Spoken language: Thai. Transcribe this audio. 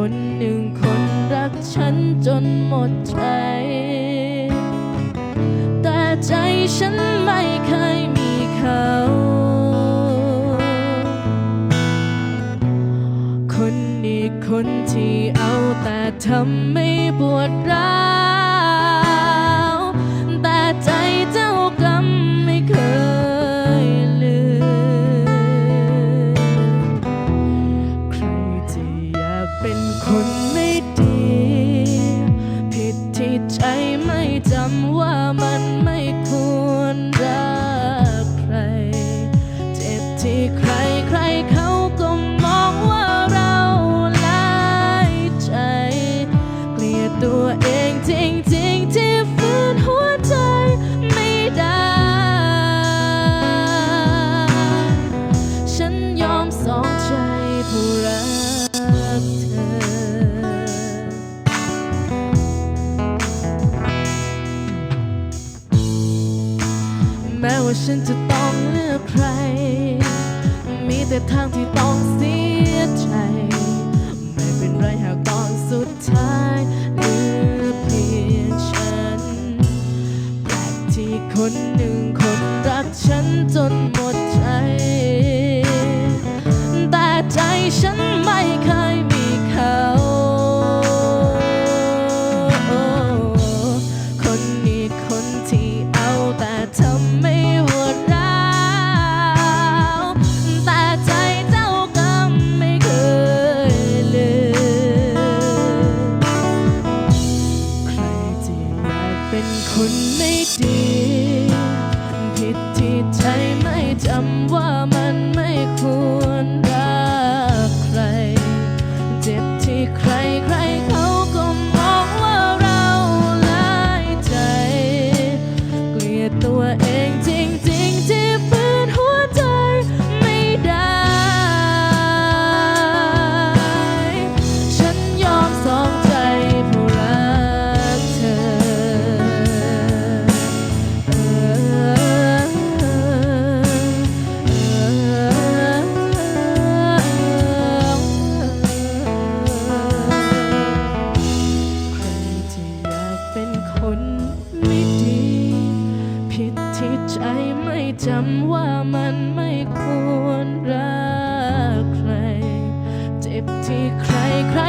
คนหนึ่งคนรักฉันจนหมดใจ แต่ใจฉันไม่เคยมีเขา คนนี้คนที่เอาแต่ทำไม่ปวดร้าว แต่ใจเจ้า คนไม่ดี ผิดที่ใจไม่จำว่ามันไม่ควรรักใคร เจ็บที่ใครใครเขาก็มองว่าเราหลายใจ เกลียดตัวเองจริงๆที่ฝืนหัวใจไม่ได้ ฉันยอมสองใจผู้รักเธอ แม้ว่าฉันจะต้องเลือกใคร มีแต่ทางที่ต้องเสียใจ ไม่เป็นไรหากตอนสุดท้ายเหลือเพียงฉัน แปลกที่คนหนึ่งคนรักฉันจน ใครใคร ใจไม่จำว่ามันไม่ควรรักใคร เจ็บที่ใครใคร